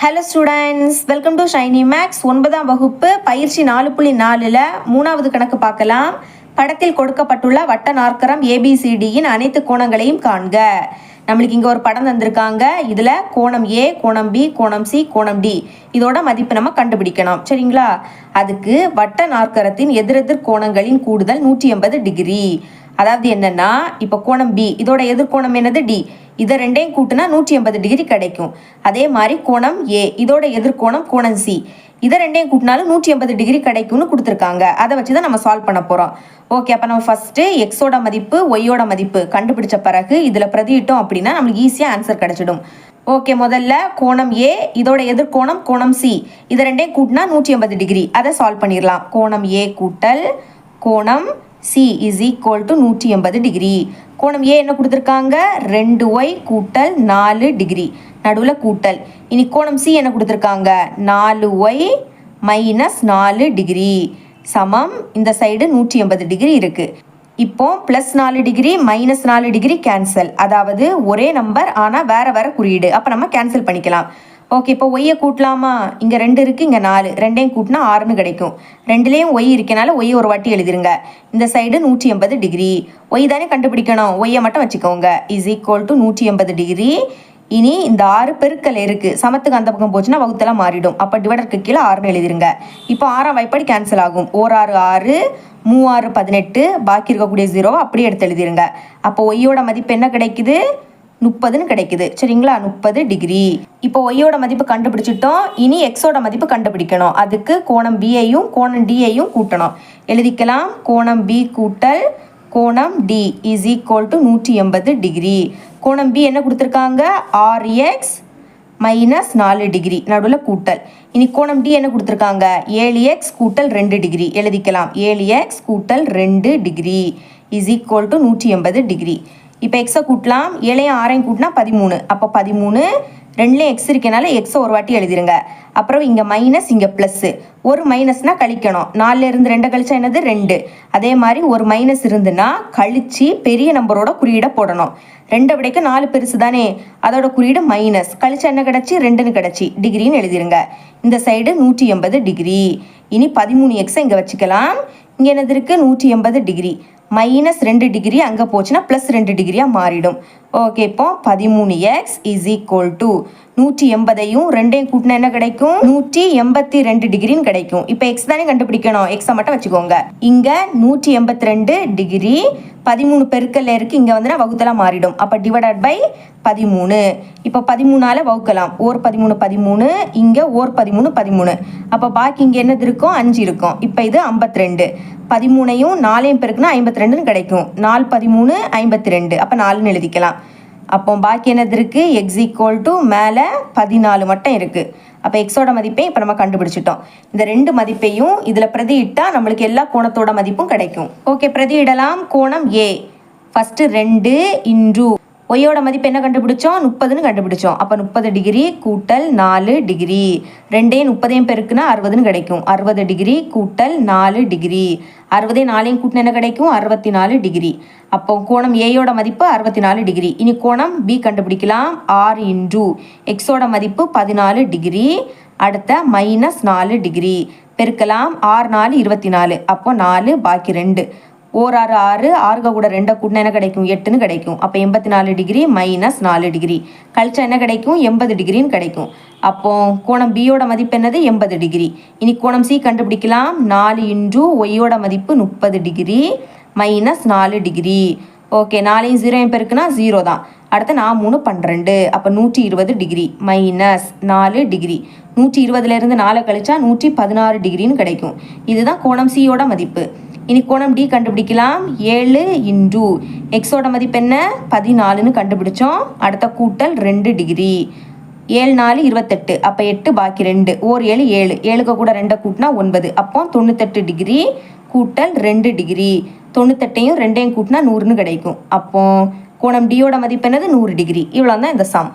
Hello students welcome to Shiny Maths ஒன்பதாம் வகுப்பு பயிற்சி நாலு புள்ளி நாலில் மூணாவது கணக்கு பார்க்கலாம். படத்தில் கொடுக்கப்பட்டுள்ள வட்ட நாற்கரம் ஏபிசிடியின் அனைத்து கோணங்களையும் காண்க. நம்மளுக்கு இங்கே ஒரு படம் தந்திருக்காங்க. இதில் கோணம் ஏ கோணம் பி கோணம் சி கோணம் டி இதோட மதிப்பு நம்ம கண்டுபிடிக்கணும். சரிங்களா? அதுக்கு வட்ட நாற்கரத்தின் எதிரெதிர் கோணங்களின் கூடுதல் நூற்றி எண்பது டிகிரி. அதாவது என்னன்னா இப்போ கோணம் பி இதோட எதிர்கோணம் என்னது? டி இதை ரெண்டையும் கூட்டினா நூற்றி எண்பது டிகிரி கிடைக்கும். அதே மாதிரி கோணம் ஏ இதோட எதிர்கோணம் கோணம் சி இதை ரெண்டையும் கூட்டினாலும் நூற்றி எண்பது டிகிரி கிடைக்கும்னு கொடுத்துருக்காங்க. அதை வச்சு தான் நம்ம சால்வ் பண்ண போகிறோம் ஓகே அப்போ நம்ம ஃபஸ்ட்டு எக்ஸோட மதிப்பு ஒய்யோட மதிப்பு கண்டுபிடிச்ச பிறகு இதில் பிரதியிட்டோம் அப்படின்னா நம்மளுக்கு ஈஸியாக ஆன்சர் கிடச்சிடும். ஓகே முதல்ல கோணம் ஏ இதோட எதிர்கோணம் கோணம் சி இதை ரெண்டையும் கூட்டினா நூற்றி எண்பது டிகிரி அதை சால்வ் பண்ணிடலாம். கோணம் ஏ கூட்டல் கோணம் சி இஸ் ஈக்குவல் டு நூற்றி எண்பது டிகிரி கோணம் ஏ என்ன கொடுத்துருக்காங்க? ரெண்டு ஒய் கூட்டல் நாலு டிகிரி நடுவில் கூட்டல். இனி கோணம் சி என்ன கொடுத்துருக்காங்க? நாலு ஒய் மைனஸ் நாலு டிகிரி சமம். இந்த சைடு நூற்றி எண்பது டிகிரி இருக்குது இப்போ ப்ளஸ் நாலு டிகிரி மைனஸ் நாலு டிகிரி கேன்சல் அதாவது ஒரே நம்பர் ஆனால் வேறு வேறு குறியீடு. அப்போ நம்ம கேன்சல் பண்ணிக்கலாம். ஓகே இப்போ ஒய்யை கூட்டலாமா? இங்கே ரெண்டு இருக்குது இங்கே நாலு. ரெண்டையும் கூட்டினா ஆறுன்னு கிடைக்கும். ரெண்டுலேயும் ஒய் இருக்கனால ஒய் ஒரு வாட்டி எழுதிருங்க. இந்த சைடு நூற்றி எண்பது டிகிரி ஒய் தானே கண்டுபிடிக்கணும்? ஒய்யை மட்டும் வச்சுக்கோங்க. இஸ் ஈக்குவல் டு நூற்றி எண்பது டிகிரி இனி இந்த ஆறு பெருக்கல் இருக்குது சமத்துக்கு அந்த பக்கம் போச்சுன்னா வகுத்தெல்லாம் மாறிடும். அப்போ டிவைடருக்கு கீழே ஆறுன்னு எழுதிருங்க. இப்போ ஆறாம் வாய்ப்பாடி கேன்சல் ஆகும். ஓர் ஆறு ஆறு மூவாறு பதினெட்டு பாக்கி இருக்கக்கூடிய ஜீரோவை அப்படியே எடுத்து எழுதிருங்க. அப்போ ஒய்யோட மதிப்பு என்ன கிடைக்குது? முப்பதுன்னு கிடைக்குது. சரிங்களா? முப்பது டிகிரி இப்போ ஒய்யோட மதிப்பு கண்டுபிடிச்சிட்டோம். இனி எக்ஸோட மதிப்பு கண்டுபிடிக்கணும். அதுக்கு கோணம் பிஐயும் கோணம் டியையும் கூட்டணும். எழுதிக்கலாம். கோணம் பி கூட்டல் கோணம் டி இஸ் ஈக்குவல் டு நூற்றி எண்பது டிகிரி கோணம் பி என்ன கொடுத்துருக்காங்க? ஆர் எக்ஸ் மைனஸ் நாலு டிகிரி நடுவில் கூட்டல். இனி கோணம் டி என்ன கொடுத்துருக்காங்க? ஏழு எக்ஸ் கூட்டல் ரெண்டு டிகிரி எழுதிக்கலாம். ஏழு எக்ஸ் கூட்டல் ரெண்டு டிகிரி இஸ் ஈக்குவல் டு நூற்றி எண்பது டிகிரி இப்போ எக்ஸை கூட்டலாம் ஏழையும் ஆறையும் கூட்டினா பதிமூணு. அப்போ பதிமூணு ரெண்டுலேயும் எக்ஸ் இருக்கனால எக்ஸை ஒரு வாட்டி எழுதிருங்க. அப்புறம் இங்கே மைனஸ் இங்கே ப்ளஸ்ஸு ஒரு மைனஸ்னால் கழிக்கணும். நாலுல இருந்து ரெண்டை கழிச்சா என்னது? ரெண்டு. அதே மாதிரி ஒரு மைனஸ் இருந்துன்னா கழித்து பெரிய நம்பரோட குறியீடை போடணும். ரெண்டை விடைக்கு நாலு பெருசு தானே. அதோட குறியீடு மைனஸ் கழிச்சா என்ன கிடச்சி? ரெண்டுன்னு கிடச்சி. டிகிரின்னு எழுதிருங்க. இந்த சைடு நூற்றி எண்பது டிகிரி இனி பதிமூணு எக்ஸை இங்கே வச்சுக்கலாம். இங்கே என்னது இருக்குது நூற்றி எண்பது டிகிரி மைனஸ் ரெண்டு டிகிரி அங்கே போச்சுன்னா ப்ளஸ் ரெண்டு டிகிரியாக மாறிடும். ஓகே இப்போ பதிமூணு எக்ஸ் இஸ் ஈக்குவல் டு நூற்றி எண்பதையும் ரெண்டையும் கூட்டினா என்ன கிடைக்கும்? நூற்றி எண்பத்தி ரெண்டு டிகிரின்னு கிடைக்கும். இப்போ எக்ஸ் தானே கண்டுபிடிக்கணும். எக்ஸை மட்டும் வச்சுக்கோங்க. இங்கே நூற்றி எண்பத்தி ரெண்டு டிகிரி பதிமூணு பெருக்கல்ல இருக்கு இங்கே வந்து வகுத்தலாம் மாறிடும். அப்போ டிவைடட் பை பதிமூணு. இப்போ பதிமூணால வகுக்கலாம். ஓர் பதிமூணு பதிமூணு இங்கே ஓர் பதிமூணு பதிமூணு. அப்போ பாக்கி இங்கே என்னது இருக்கும்? அஞ்சு இருக்கும். இப்போ இது ஐம்பத்தி ரெண்டு பதிமூணையும் நாலையும் பெருக்குனா ஐம்பத்தி ரெண்டுன்னு கிடைக்கும். நாலு பதிமூணு ஐம்பத்தி ரெண்டு அப்போ நாலுன்னு எழுதிக்கலாம். அப்போ பாக்கி என்னது இருக்குது எக்ஸ் ஈக்குவல் டு மேலே பதினாலு மட்டும் இருக்குது அப்போ எக்ஸோட மதிப்பையும் இப்போ நம்ம கண்டுபிடிச்சிட்டோம். இந்த ரெண்டு மதிப்பையும் இதில் பிரதியிட்டால் நம்மளுக்கு எல்லா கோணத்தோட மதிப்பும் கிடைக்கும். ஓகே பிரதியிடலாம். கோணம் ஏ ஃபஸ்ட்டு ரெண்டு இன்டு ஒய்யோட மதிப்பு என்ன கண்டுபிடிச்சோம்? முப்பதுன்னு கண்டுபிடிச்சோம். அப்போ முப்பது டிகிரி கூட்டல் நாலு டிகிரி. ரெண்டையும் முப்பதையும் பெருக்குனா அறுபதுன்னு கிடைக்கும். அறுபது டிகிரி கூட்டல் நாலு டிகிரி. அறுபதையும் நாலையும் கூட்டினா என்ன கிடைக்கும்? அறுபத்தி நாலு டிகிரி. அப்போ கோணம் ஏயோட மதிப்பு அறுபத்தி நாலு டிகிரி. இனி கோணம் பி கண்டுபிடிக்கலாம். ஆறு இன்டூ எக்ஸோட மதிப்பு பதினாலு டிகிரி. அடுத்த மைனஸ் நாலு டிகிரி. பெருக்கலாம். ஆறு நாலு இருபத்தி நாலு அப்போ நாலு பாக்கி ரெண்டு. ஓர் ஆறு ஆறு ஆறுக கூட ரெண்டை கூட்டினா என்ன கிடைக்கும்? எட்டுன்னு கிடைக்கும். அப்போ எண்பத்தி நாலு டிகிரி மைனஸ் நாலு டிகிரி. கழிச்சா என்ன கிடைக்கும்? எண்பது டிகிரின்னு கிடைக்கும். அப்போ கோணம் பியோட மதிப்பு என்னது? எண்பது டிகிரி. இனி கோணம் சி கண்டுபிடிக்கலாம். நாலு இன்டூ ஒய்யோட மதிப்பு முப்பது டிகிரி மைனஸ் நாலு டிகிரி. ஓகே நாலையும் ஜீரோ பெருக்குனா ஜீரோ தான். அடுத்து நான் மூணு பன்னிரெண்டு. அப்போ நூற்றி இருபது டிகிரி மைனஸ் நாலு டிகிரி. நூற்றி இருபதுலேருந்து நாலு கழிச்சா நூற்றி பதினாறு டிகிரின்னு கிடைக்கும். இதுதான் கோணம் சியோட மதிப்பு. இனி கோணம் டி கண்டுபிடிக்கலாம். ஏழு இன்டு எக்ஸோட மதிப்பு என்ன? பதினாலுன்னு கண்டுபிடிச்சோம். அடுத்த கூட்டல் ரெண்டு டிகிரி. ஏழு நாலு இருபத்தெட்டு. அப்போ எட்டு பாக்கி ரெண்டு. ஓர் ஏழு ஏழு. ஏழுக்கு கூட ரெண்டை கூட்டினா ஒன்பது. அப்போ தொண்ணூத்தெட்டு டிகிரி கூட்டல் ரெண்டு டிகிரி. தொண்ணூத்தெட்டையும் ரெண்டையும் கூட்டினா நூறுன்னு கிடைக்கும். அப்போ கோணம் டியோட மதிப்பு என்னது? நூறு டிகிரி. இவ்வளோ தான் இந்த சம்